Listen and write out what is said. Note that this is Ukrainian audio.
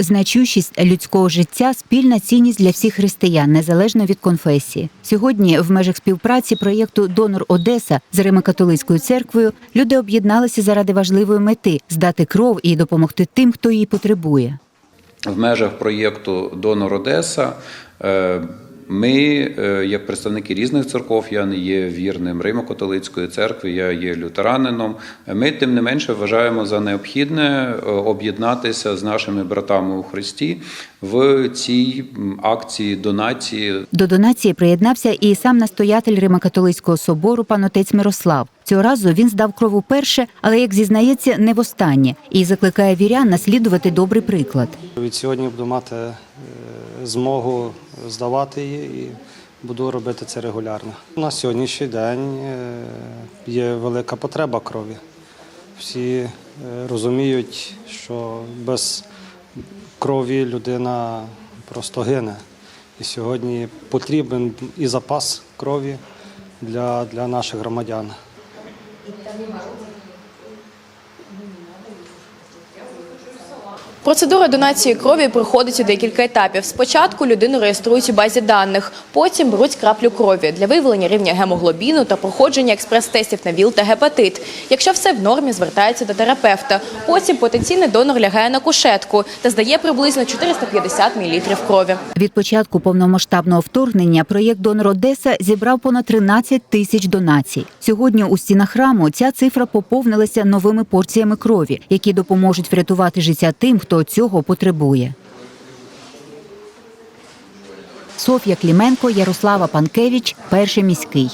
Значущість людського життя спільна цінність для всіх християн, незалежно від конфесії. Сьогодні, в межах співпраці проєкту Донор Одеса з Римокатолицькою церквою люди об'єдналися заради важливої мети здати кров і допомогти тим, хто її потребує. В межах проєкту Донор Одеса е, ми, е, як представники різних церков, я не є вірним Римо-католицької церкви, я є лютеранином. Ми, тим не менше, вважаємо за необхідне е, об'єднатися з нашими братами у Христі в цій акції донації До донації приєднався і сам настоятель Римокатолицького собору пан отець Мирослав. Цього разу він здав кров уперше, але як зізнається, не востаннє, і закликає вірян наслідувати добрий приклад. Від сьогодні буду мати е, змогу здавати її і буду робити це регулярно. На сьогоднішній день е, є велика потреба крові. Всі е, розуміють, що без крові людина просто гине. І сьогодні потрібен і запас крові для, для наших громадян. Процедура донації крові проходить у декілька етапів. Спочатку людину реєструють у базі даних, потім беруть краплю крові для виявлення рівня гемоглобіну та проходження експрес-тестів на ВІЛ та гепатит. Якщо все в нормі, звертається до терапевта. Потім потенційний донор лягає на кушетку та здає приблизно 450 мл крові. Від початку повномасштабного вторгнення проєкт Донор Одеса зібрав понад 13 тисяч донацій. Сьогодні у стінах храму ця цифра поповнилася новими порціями крові, які допоможуть врятувати життя тим, хто цього потребує. Софія Кліменко, Ярослава Панкевич, перший міський.